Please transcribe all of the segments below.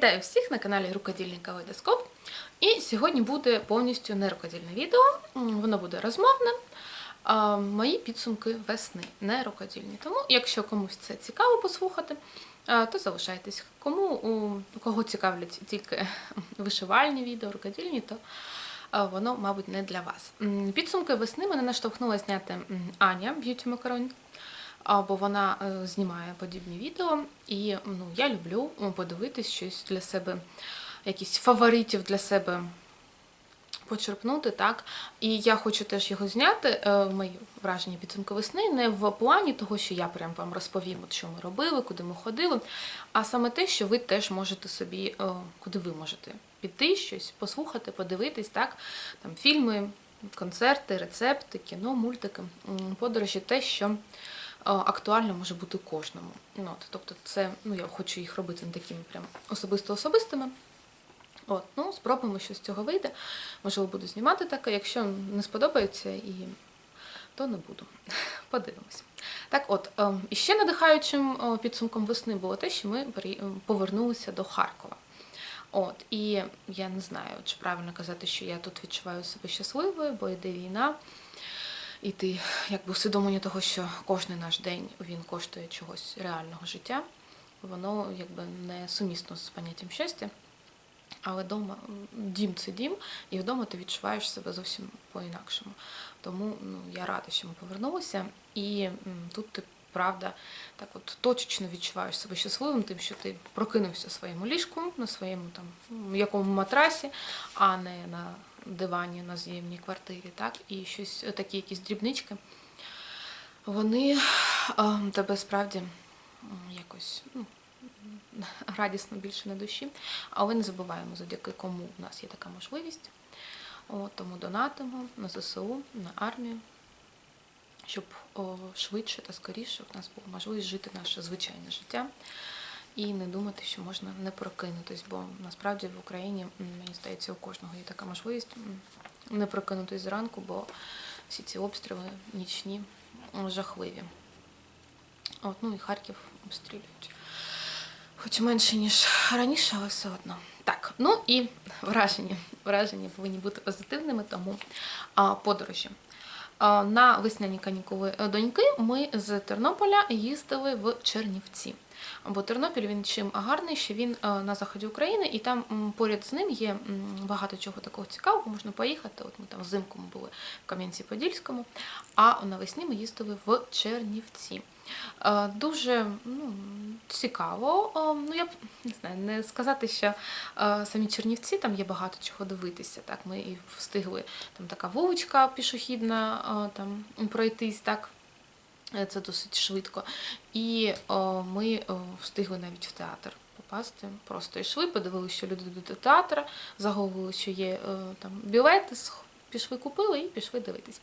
Вітаю всіх на каналі Рукодільний Калейдоскоп. І сьогодні буде повністю не рукодільне відео, воно буде розмовне. Мої підсумки весни, не рукодільні. Тому, якщо комусь це цікаво послухати, то залишайтесь. Кому у кого цікавлять тільки вишивальні відео, рукодільні, то воно, мабуть, не для вас. Підсумки весни мене наштовхнула зняти Аня Б'юті Макарон або вона е, знімає подібні відео, і ну, я люблю подивитись щось для себе, якісь фаворитів для себе почерпнути, так. І я хочу теж його зняти, е, мої враження підсумки весни, не в плані того, що я прям вам розповім, от що ми робили, куди ми ходили, а саме те, що ви теж можете собі, е, куди ви можете піти, щось послухати, подивитись, так, там фільми, концерти, рецепти, кіно, мультики, подорожі, те, що актуально може бути кожному. Ну, от, тобто, це ну я хочу їх робити не такими прям особисто-особистими. От, ну, спробуємо, що з цього вийде. Можливо, буду знімати таке. Якщо не сподобається, і то не буду. Подивимось. Так, от, ем, і ще надихаючим е, підсумком весни було те, що ми повернулися до Харкова. От, і я не знаю, чи правильно казати, що я тут відчуваю себе щасливою, бо йде війна. І ти якби усвідомлення того, що кожен наш день він коштує чогось реального життя, воно якби не сумісно з поняттям щастя. Але вдома дім це дім, і вдома ти відчуваєш себе зовсім по-інакшому. Тому ну, я рада, що ми повернулися. І тут ти правда так от точечно відчуваєш себе щасливим, тим, що ти прокинувся своєму ліжку, на своєму там якому матрасі, а не на дивані на з'ємній квартирі. Так? І щось е, такі якісь дрібнички. Вони е, тебе справді якось ну, радісно більше на душі. Але не забуваємо, завдяки кому в нас є така можливість. От, тому донатимо на ЗСУ, на армію, щоб о, швидше та скоріше в нас була можливість жити наше звичайне життя і не думати, що можна не прокинутись, бо насправді в Україні, мені здається, у кожного є така можливість не прокинутись зранку, бо всі ці обстріли нічні жахливі. От, ну і Харків обстрілюють. Хоч менше, ніж раніше, але все одно. Так, ну і враження. Враження повинні бути позитивними, тому а, подорожі. А, На весняні канікули е, доньки ми з Тернополя їздили в Чернівці. Бо Тернопіль він чим гарний, що він е, на заході України, і там поряд з ним є багато чого такого цікавого, можна поїхати. От ми там взимку ми були в Кам'янці-Подільському, а навесні ми їздили в Чернівці. Е, Дуже ну, цікаво. Е, Ну, я б не знаю, не сказати, що самі Чернівці там є багато чого дивитися. Так, ми і встигли там така вуличка пішохідна там пройтись, так. Е, Це досить швидко. І о, ми о, встигли навіть в театр попасти. Просто йшли, подивилися, що люди до театру, заговорили, що є е, там білети, пішли, купили і пішли дивитись.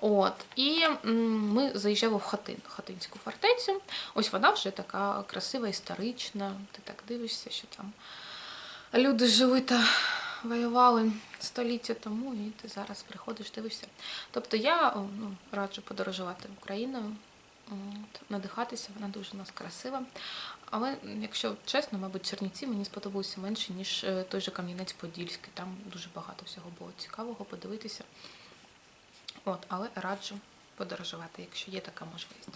От. І м, ми заїжджали в хатин, хатинську фортецю. Ось вона вже така красива, історична. Ти так дивишся, що там люди жили та воювали століття тому, і ти зараз приходиш, дивишся. Тобто я ну, раджу подорожувати Україною, надихатися, вона дуже у нас красива. Але, якщо чесно, мабуть, Чернівці мені сподобалося менше, ніж е, той же Кам'янець-Подільський. Там дуже багато всього було цікавого подивитися. От, але раджу подорожувати, якщо є така можливість.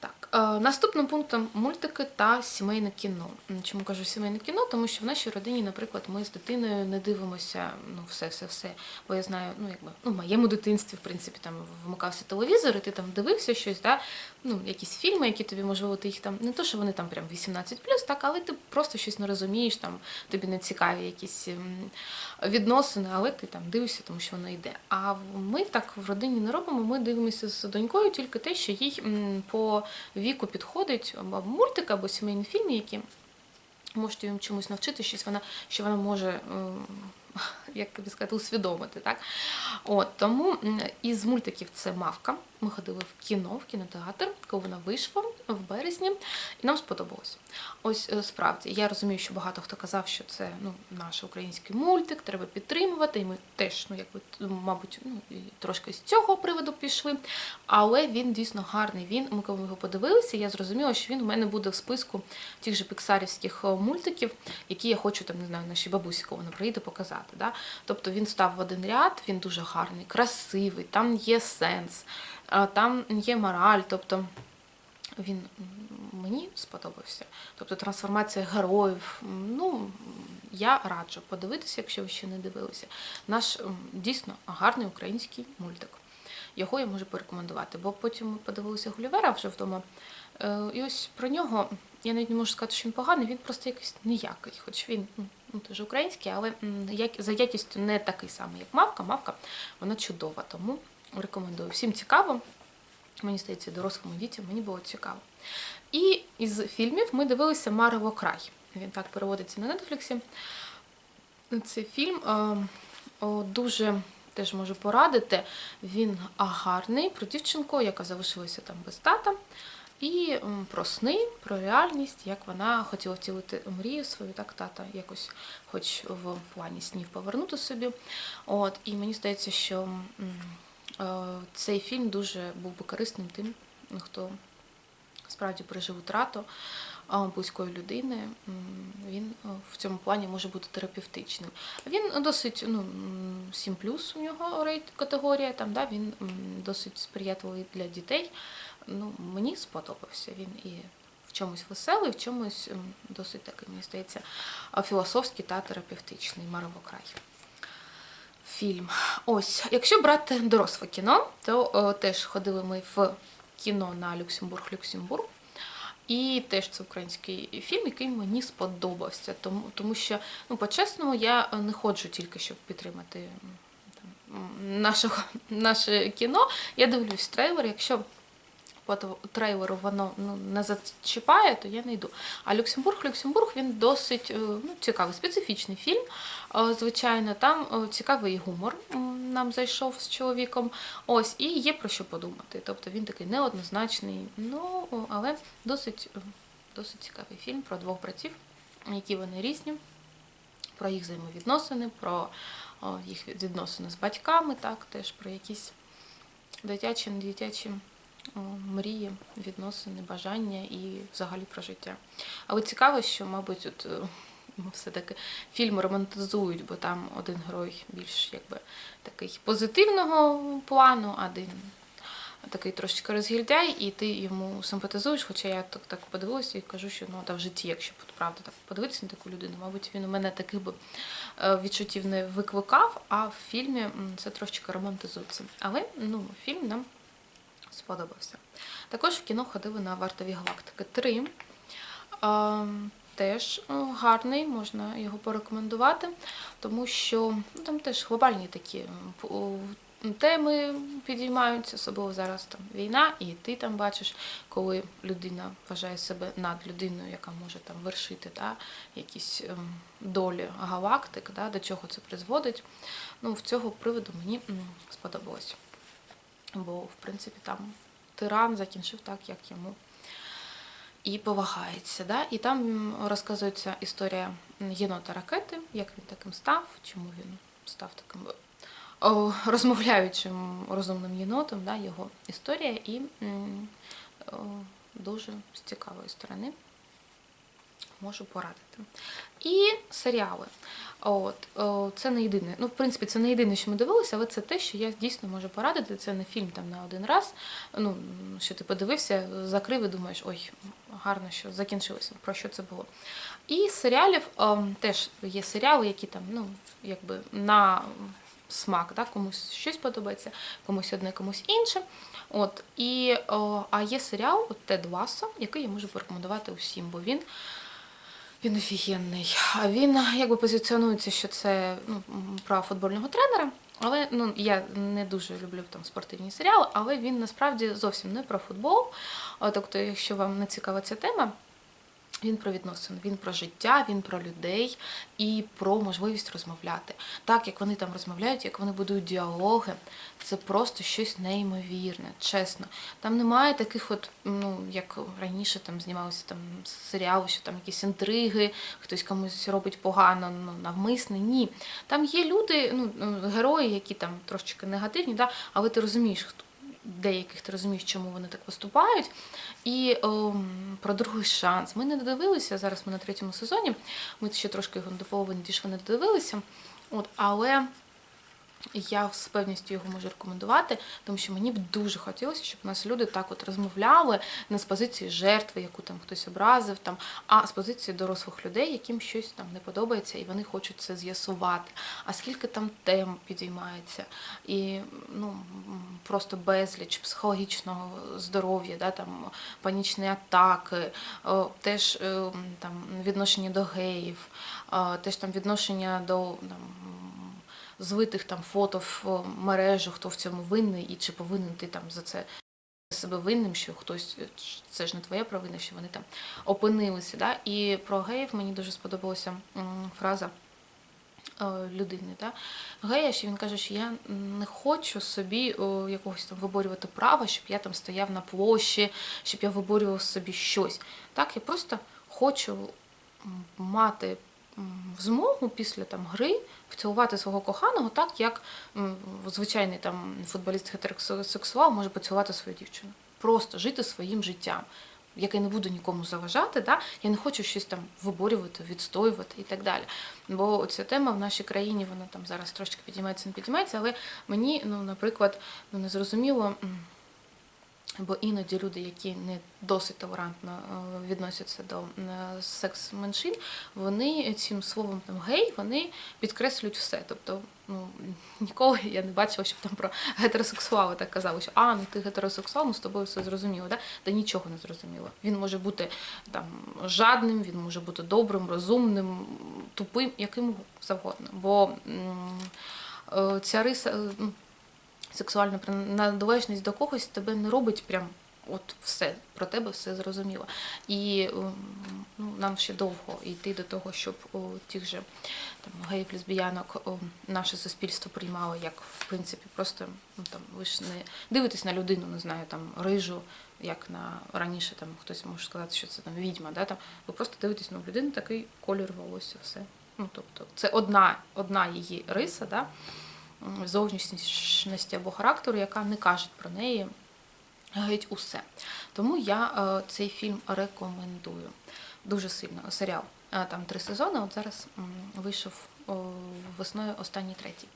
Так, е, наступним пунктом мультики та сімейне кіно. Чому кажу сімейне кіно? Тому що в нашій родині, наприклад, ми з дитиною не дивимося ну все, все, все. Бо я знаю, ну якби ну, в моєму дитинстві, в принципі, там вмикався телевізор, і ти там дивився щось, да? ну, якісь фільми, які тобі, можливо, ти їх там не то, що вони там прям 18 так, але ти просто щось не розумієш, там тобі не цікаві якісь відносини, але ти там дивишся, тому що воно йде. А ми так в родині не робимо. Ми дивимося з донькою тільки те, що їй по віку підходить або мультик, або сімейні фільми, які можете їм чомусь навчити, щось вона, що вона може як тобі сказати, усвідомити. Так? От, тому із мультиків це мавка. Ми ходили в кіно, в кінотеатр, коли вона вийшла в березні, і нам сподобалось. Ось е, справді, я розумію, що багато хто казав, що це ну, наш український мультик, треба підтримувати, і ми теж, ну, якби, мабуть, ну, трошки з цього приводу пішли. Але він дійсно гарний. Він, ми коли його подивилися, я зрозуміла, що він у мене буде в списку тих же піксарівських е, мультиків, які я хочу там, не знаю, нашій бабусі, коли вона приїде показати. Да? Тобто він став в один ряд, він дуже гарний, красивий, там є сенс, там є мораль. Тобто він мені сподобався. Тобто трансформація героїв. Ну, я раджу подивитися, якщо ви ще не дивилися. Наш дійсно гарний український мультик. Його я можу порекомендувати, бо потім ми подивилися Гулівера вже вдома. Е, І ось про нього я навіть не можу сказати, що він поганий, він просто якийсь ніякий. Хоч він ну, теж український, але як, за якістю не такий самий, як мавка. Мавка вона чудова, тому рекомендую. Всім цікаво. Мені здається, дорослим дітям мені було цікаво. І із фільмів ми дивилися Марево край. Він так переводиться на Нетфліксі. Цей фільм е, о, дуже теж можу порадити. Він гарний про дівчинку, яка залишилася там без тата. І про сни, про реальність, як вона хотіла втілити мрію свою, так тата якось, хоч в плані снів повернути собі. От, і мені здається, що е, цей фільм дуже був би корисним тим, хто справді пережив втрату близької людини. Він е, в цьому плані може бути терапевтичним. Він досить ну, 7 плюс у нього рейт категорія, там, да, він досить сприятливий для дітей. Ну, мені сподобався він і в чомусь веселий, в чомусь досить такий, мені здається, філософський та терапевтичний Маровокрай. Фільм. Ось, якщо брати доросле кіно, то о, теж ходили ми в кіно на Люксембург-Люксембург. І теж це український фільм, який мені сподобався. Тому, тому що, ну, по-чесному, я е, не ходжу тільки, щоб підтримати там, нашого, наше кіно. Я дивлюсь трейлер. Якщо по трейлеру воно ну, не зачіпає, то я не йду. А Люксембург, Люксембург він досить е, ну, цікавий, специфічний фільм. Е, Звичайно, там е, цікавий гумор нам зайшов з чоловіком. Ось, і є про що подумати. Тобто він такий неоднозначний, ну, але досить, досить цікавий фільм про двох братів, які вони різні, про їх взаємовідносини, про їх відносини з батьками, так, теж про якісь дитячі, не дитячі о, мрії, відносини, бажання і взагалі про життя. Але цікаво, що, мабуть, от, е, все-таки фільми романтизують, бо там один герой більш якби такий позитивного плану, один такий трошечки розгільдяй, і ти йому симпатизуєш. Хоча я так, так подивилася і кажу, що ну, та в житті, якщо правда так подивитися на таку людину, мабуть, він у мене таких би е, відчуттів не викликав, а в фільмі це трошечки романтизується. Але ну, фільм нам сподобався. Також в кіно ходили на вартові галактики 3. Теж гарний, можна його порекомендувати, тому що ну, там теж глобальні такі теми підіймаються, особливо зараз там війна, і ти там бачиш, коли людина вважає себе над людиною, яка може там вершити да, якісь ем, долі галактик, да, до чого це призводить. Ну, в цього приводу мені сподобалось. Бо, в принципі, там тиран закінчив так, як йому і повагається. Да? І там розказується історія єнота ракети, як він таким став, чому він став таким розмовляючим розумним єнотом, да? його історія, і дуже з цікавої сторони можу порадити. І серіали. От, це не єдине. Ну, в принципі, це не єдине, що ми дивилися, але це те, що я дійсно можу порадити. Це не фільм там на один раз. Ну, що ти подивився, закрив і думаєш, ой, гарно, що закінчилося, про що це було. І серіалів ем, теж є серіали, які там, ну, якби на смак, да? комусь щось подобається, комусь одне, комусь інше. От, і, о, а є серіал от Тед Лассо, який я можу порекомендувати усім, бо він він офігенний. А Він якби позиціонується, що це ну, право футбольного тренера. Але ну, я не дуже люблю там спортивні серіали, але він насправді зовсім не про футбол. Тобто, якщо вам не цікава ця тема, Він про відносини, він про життя, він про людей і про можливість розмовляти. Так, як вони там розмовляють, як вони будують діалоги, це просто щось неймовірне, чесно. Там немає таких, от, ну як раніше там знімалися там серіали, що там якісь інтриги, хтось комусь робить погано, ну навмисне. Ні. Там є люди, ну герої, які там трошечки негативні, да, але ти розумієш, хто деяких ти розумієш, чому вони так поступають. І о, про другий шанс. Ми не додивилися, зараз ми на третьому сезоні, ми ще трошки його до половини дійшли, не додивилися. От, але я з певністю його можу рекомендувати, тому що мені б дуже хотілося, щоб нас люди так от розмовляли не з позиції жертви, яку там хтось образив, там, а з позиції дорослих людей, яким щось там не подобається, і вони хочуть це з'ясувати. А скільки там тем підіймається, і ну просто безліч психологічного здоров'я, да, там панічні атаки, теж е, там відношення до геїв, теж там відношення до там злитих там фото в мережу, хто в цьому винний і чи повинен ти там за це себе винним, що хтось це ж не твоя провина, що вони там опинилися. Да? І про геїв мені дуже сподобалася фраза. Е, людини, да? гея, що він каже, що я не хочу собі якогось там виборювати права, щоб я там стояв на площі, щоб я виборював собі щось. Так, я просто хочу мати змогу після там гри поцілувати свого коханого, так як звичайний там футболіст гетеросексуал може поцілувати свою дівчину. Просто жити своїм життям, яке не буде нікому заважати. Да? Я не хочу щось там виборювати, відстоювати і так далі. Бо ця тема в нашій країні вона там зараз трошки підіймається, не підіймається, але мені, ну, наприклад, ну, не зрозуміло. Бо іноді люди, які не досить толерантно е, відносяться до е, секс-меншин, вони цим словом там гей вони підкреслюють все. Тобто, ну ніколи я не бачила, щоб там про гетеросексуали так казали, що а ну ти гетеросексуал, ну з тобою все зрозуміло. Да? Та нічого не зрозуміло. Він може бути там жадним, він може бути добрим, розумним, тупим, яким завгодно. Бо е, ця риса сексуальна приналежність до когось тебе не робить прям от все про тебе все зрозуміло. І ем, ну, нам ще довго йти до того, щоб о, тих же там геїв, лесбіянок о, наше суспільство приймало як в принципі просто ну там ви ж не дивитесь на людину, не знаю, там рижу, як на раніше там хтось може сказати, що це там відьма. Да, там ви просто дивитесь на ну, людину такий колір волосся, все. Ну тобто це одна одна її риса. Да, зовнішності або характеру, яка не каже про неї геть усе. Тому я е, цей фільм рекомендую. Дуже сильно серіал. Е, там три сезони. От зараз вийшов весною останній третій.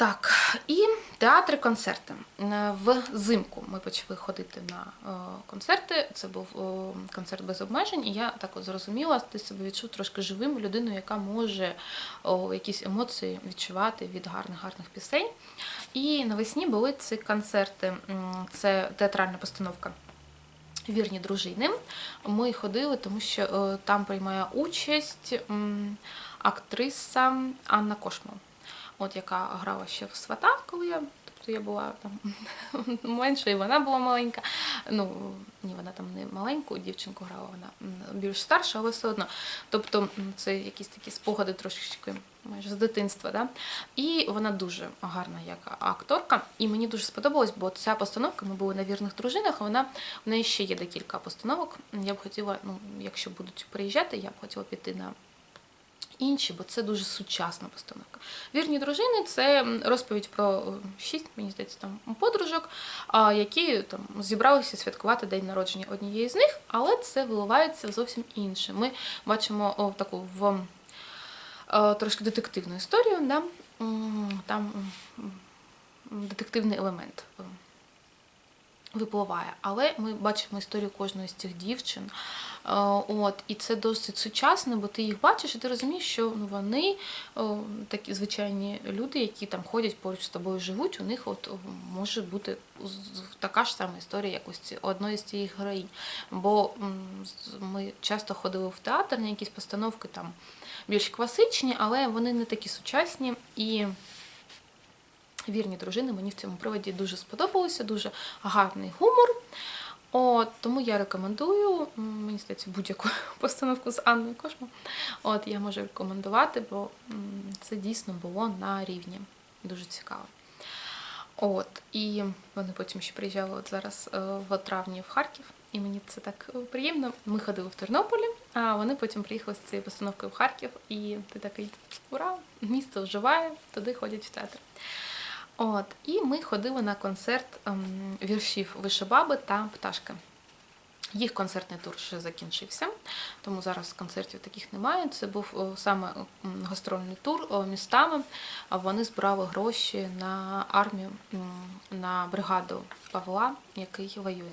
Так, і театри, концерти. Е, Взимку ми почали ходити на е, концерти. Це був концерт без обмежень, і я так от зрозуміла, ти себе відчув трошки живим людиною, яка може якісь емоції відчувати від гарних гарних пісень. І навесні були ці концерти, це театральна постановка. Вірні дружини. Ми ходили, тому що е, там приймає участь актриса Анна Кошмал от яка грала ще в свата, коли я. Тобто я була там менша, і вона була маленька. Ну, ні, вона там не маленьку дівчинку грала, вона більш старша, але все одно. Тобто це якісь такі спогади трошечки майже з дитинства. Да? І вона дуже гарна як акторка. І мені дуже сподобалось, бо ця постановка, ми були на вірних дружинах, вона в неї ще є декілька постановок. Я б хотіла, ну, якщо будуть приїжджати, я б хотіла піти на інші, бо це дуже сучасна постановка. Вірні дружини це розповідь про шість, мені здається, там подружок, які там зібралися святкувати день народження однієї з них, але це виливається зовсім інше. Ми бачимо о, таку в о, трошки детективну історію, да? там детективний елемент випливає. Але ми бачимо історію кожної з цих дівчин. Е, от, І це досить сучасно, бо ти їх бачиш, і ти розумієш, що ну, вони такі звичайні люди, які там ходять поруч з тобою, живуть, у них от може бути така ж сама історія, як ось одної з цих героїнь. Бо ми часто ходили в театр на якісь постановки там більш класичні, але вони не такі сучасні. і Вірні дружини мені в цьому приводі дуже сподобалося, дуже гарний гумор. От, тому я рекомендую, мені здається, будь-яку постановку з Анною Кошмо. От, я можу рекомендувати, бо це дійсно було на рівні. Дуже цікаво. От, і вони потім ще приїжджали от зараз е, в травні в Харків, і мені це так е, приємно. Ми ходили в Тернополі, а вони потім приїхали з цією постановкою в Харків, і ти такий ура! Місто вживає, туди ходять в театр. От, і ми ходили на концерт ем, віршів Вишибаби та Пташки. Їх концертний тур ще закінчився, тому зараз концертів таких немає. Це був саме гастрольний тур містами. Вони збирали гроші на армію, на бригаду Павла, який воює.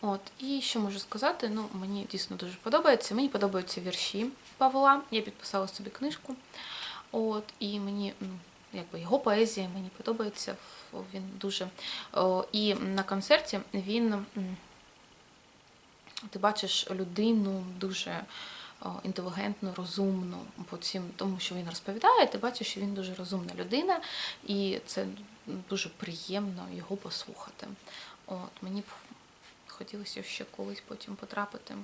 От, і що можу сказати? Ну, мені дійсно дуже подобається. Мені подобаються вірші Павла. Я підписала собі книжку. От, і мені якби його поезія мені подобається. Він дуже. І на концерті він. ти бачиш людину дуже інтелігентну, розумну, по цим, тому що він розповідає, ти бачиш, що він дуже розумна людина, і це дуже приємно його послухати. От, мені б хотілося ще колись потім потрапити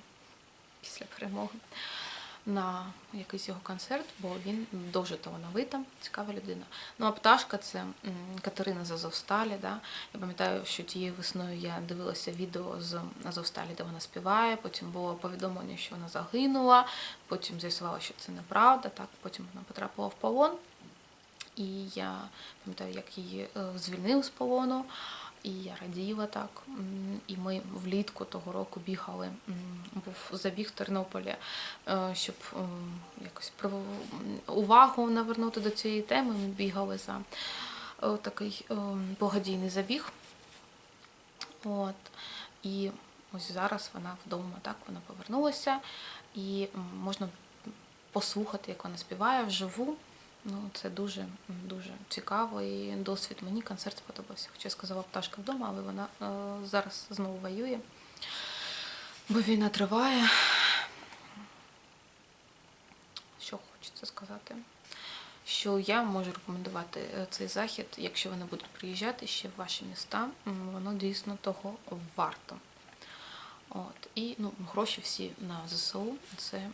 після перемоги на якийсь його концерт, бо він дуже талановита, цікава людина. Ну а пташка це Катерина з Азовсталі. Да? Я пам'ятаю, що тією весною я дивилася відео з Азовсталі, де вона співає. Потім було повідомлення, що вона загинула. Потім з'ясувала, що це неправда. Так, потім вона потрапила в полон. І я пам'ятаю, як її е, звільнили з полону. І я раділа так. І ми влітку того року бігали. Був забіг в Тернополі, е, щоб якось увагу навернути до цієї теми. Ми бігали за е, такий е, благодійний забіг. От. І ось зараз вона вдома, так, вона повернулася, і можна послухати, як вона співає вживу. Ну, це дуже дуже цікаво і досвід. Мені концерт сподобався. Хоча я сказала пташка вдома, але вона е, зараз знову воює. Бо війна триває. Що хочеться сказати? Що я можу рекомендувати е, цей захід, якщо вони будуть приїжджати ще в ваші міста, воно дійсно того варто. От. І ну, гроші всі на ЗСУ. Це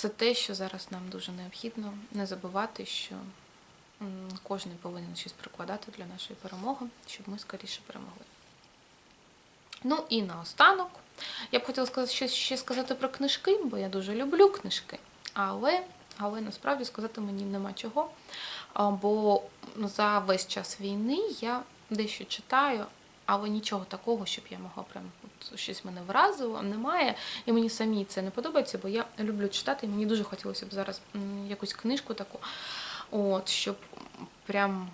це те, що зараз нам дуже необхідно. Не забувати, що кожен повинен щось прикладати для нашої перемоги, щоб ми скоріше перемогли. Ну і наостанок. Я б хотіла сказати щось ще сказати про книжки, бо я дуже люблю книжки. Але, але насправді сказати мені нема чого. Бо за весь час війни я дещо читаю, але нічого такого, щоб я могла прям от щось мене вразило, немає. І мені самі це не подобається, бо я люблю читати, і мені дуже хотілося б зараз якусь книжку таку, от, щоб прям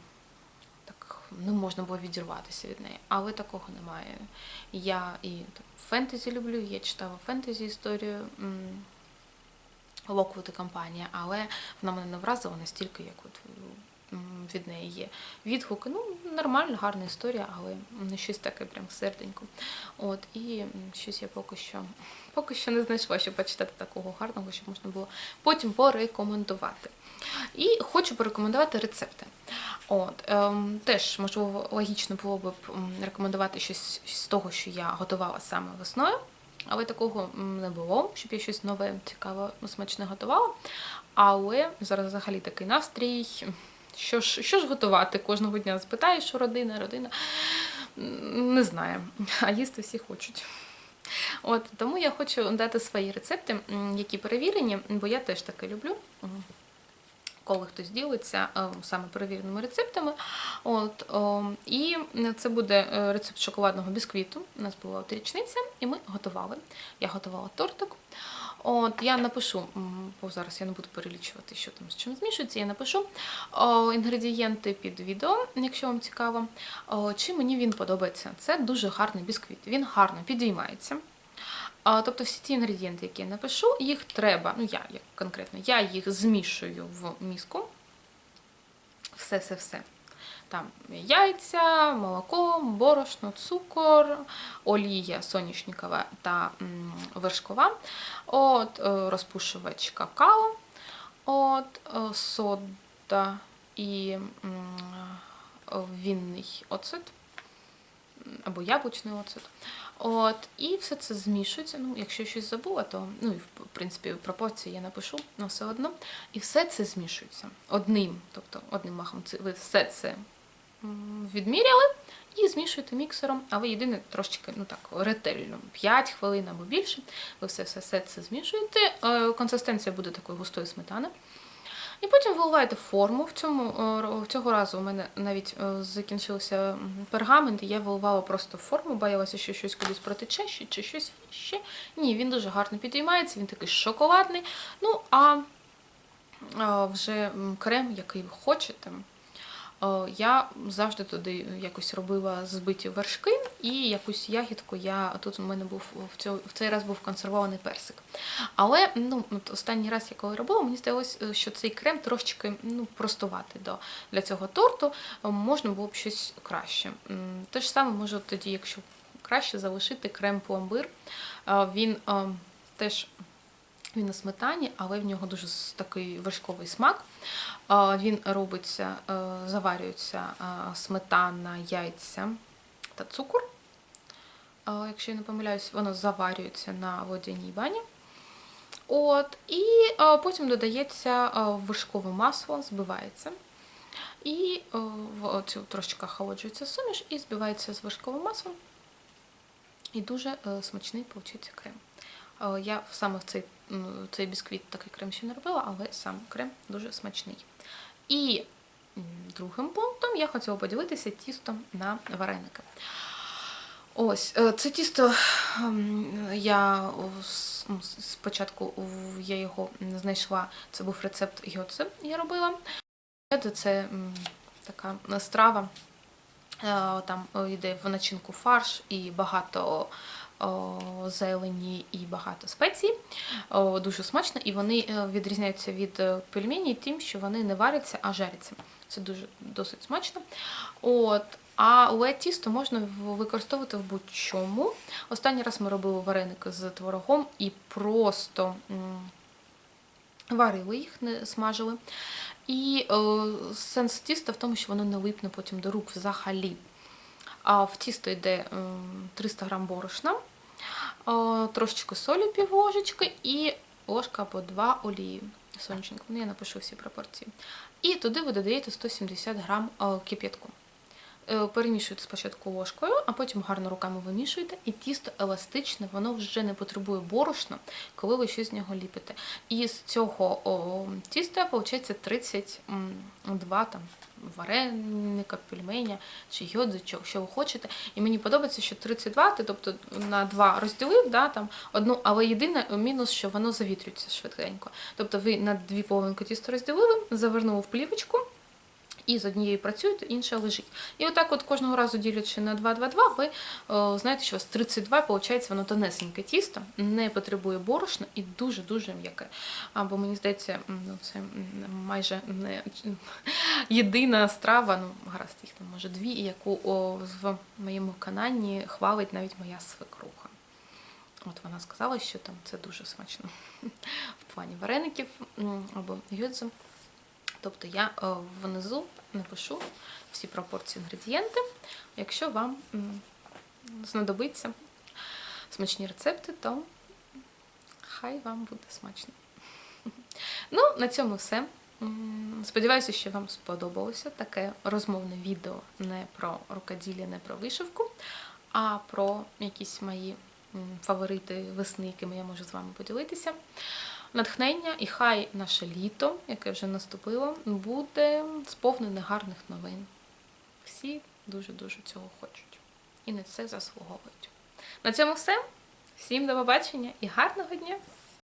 так не можна було відірватися від неї. Але такого немає. Я і там, фентезі люблю, я читала фентезі історію. м, Локвуд і компанія, але вона мене не вразила настільки, як от від неї є відгуки. Ну, нормальна, гарна історія, але не щось таке прям серденько. От, і щось я поки що, поки що не знайшла, щоб почитати такого гарного, щоб можна було потім порекомендувати. І хочу порекомендувати рецепти. От, ем, теж, можливо, логічно було б рекомендувати щось з того, що я готувала саме весною. Але такого не було, щоб я щось нове, цікаве, смачне готувала. Але зараз взагалі такий настрій. Що ж, що ж готувати? Кожного дня спитаєш, що родина, родина. Не знаю, а їсти всі хочуть. От тому я хочу дати свої рецепти, які перевірені, бо я теж таке люблю. Коли хтось ділиться е, саме перевіреними рецептами. От, о, і це буде е, рецепт шоколадного бісквіту. У нас була річниця, і ми готували. Я готувала тортик. От, я напишу, бо зараз я не буду перелічувати, що там з чим змішується. Я напишу о, інгредієнти під відео, якщо вам цікаво. О, чи мені він подобається? Це дуже гарний бісквіт. Він гарно підіймається. А, Тобто всі ті інгредієнти, які я напишу, їх треба, ну я конкретно, я їх змішую в міску. Все-все-все. Там яйця, молоко, борошно, цукор, олія соняшникова та вершкова, от, е, розпушувач какао, от, е, сода і вінний оцет. або яблучний оцет. От, і все це змішується. Ну, якщо щось забула, то ну, в принципі пропорції я напишу, але все одно. І все це змішується одним, тобто одним махом. Ви все це відміряли і змішуєте міксером, а ви єдине трошечки, ну так, ретельно, 5 хвилин або більше. Ви все, все, все це змішуєте. Е, Консистенція буде такої густої сметани. І потім виливаєте форму. В цьому е, цього разу у мене навіть е, закінчився пергамент, і я виливала просто форму, боялася, що щось кудись протече, чи щось ще. Ні, він дуже гарно підіймається, він такий шоколадний. Ну, а вже крем, який ви хочете. Е, Я завжди туди якось робила збиті вершки і якусь ягідку. Я тут у мене був в цьому в цей раз був консервований персик. Але ну останній раз, я коли робила, мені здалося, що цей крем трошечки ну простувати до для цього торту. Е, Можна було б щось краще. Те ж саме може тоді, якщо краще залишити крем пломбир. Е, Він е, теж він на сметані, але в нього дуже такий вершковий смак. Він робиться, е, заварюється е, сметана, яйця та цукор. Якщо я не помиляюсь, воно заварюється на водяній бані. От, і е, потім додається е, вершкове масло, збивається. І в цю трошечки охолоджується суміш і збивається з вершковим маслом. І дуже смачний виходить крем. Я саме в цей, цей бісквіт такий крем ще не робила, але сам крем дуже смачний. І другим пунктом я хотіла поділитися тістом на вареники. Ось, е, це тісто ем, я ну, спочатку я його знайшла, це був рецепт гьоце, я робила. Це така страва, е, там е, йде в начинку фарш і багато зелені і багато спецій. Дуже смачно, і вони е, відрізняються від е, тим, що вони не варяться, а жаряться. Це дуже досить смачно. От. А ле тісто можна використовувати в будь-чому. Останній раз ми робили вареники з творогом і просто варили їх, не смажили. І е, сенс тіста в тому, що воно не липне потім до рук взагалі. В тісто йде ем, 300 грам борошна, е, трошечки солі пів ложечки і ложка або два олії сонячника. Ну, я напишу всі пропорції. І туди ви додаєте 170 грам е, кип'ятку. Е, Перемішуєте спочатку ложкою, а потім гарно руками вимішуєте, і тісто еластичне, воно вже не потребує борошна, коли ви щось з нього ліпите. І з цього о, тіста виходить 32 там, вареника, пельменя чи йодзи, що, що ви хочете. І мені подобається, що 32, ти тобто на два розділив, да, там, одну, але єдине мінус, що воно завітрюється швиденько. Тобто ви на дві половинки тісто розділили, завернули в плівочку, і з однією працюєте, інша лежить. І отак, от кожного разу ділячи на 2-2-2, ви о, знаєте, що у вас 32, виходить, воно тонесеньке тісто, не потребує борошна і дуже-дуже м'яке. Або мені здається, ну, це майже не єдина страва, ну гаразд їх там може дві, яку о, в моєму каналі хвалить навіть моя свекруха. От вона сказала, що там це дуже смачно в плані вареників або гюдзу. Тобто я е, внизу напишу всі пропорції інгредієнти. Якщо вам знадобиться смачні рецепти, то хай вам буде смачно. Ну, на цьому все. Сподіваюся, що вам сподобалося таке розмовне відео не про рукоділля, не про вишивку, а про якісь мої фаворити весни, якими я можу з вами поділитися натхнення, і хай наше літо, яке вже наступило, буде сповнене гарних новин. Всі дуже-дуже цього хочуть. І на це заслуговують. На цьому все. Всім до побачення і гарного дня!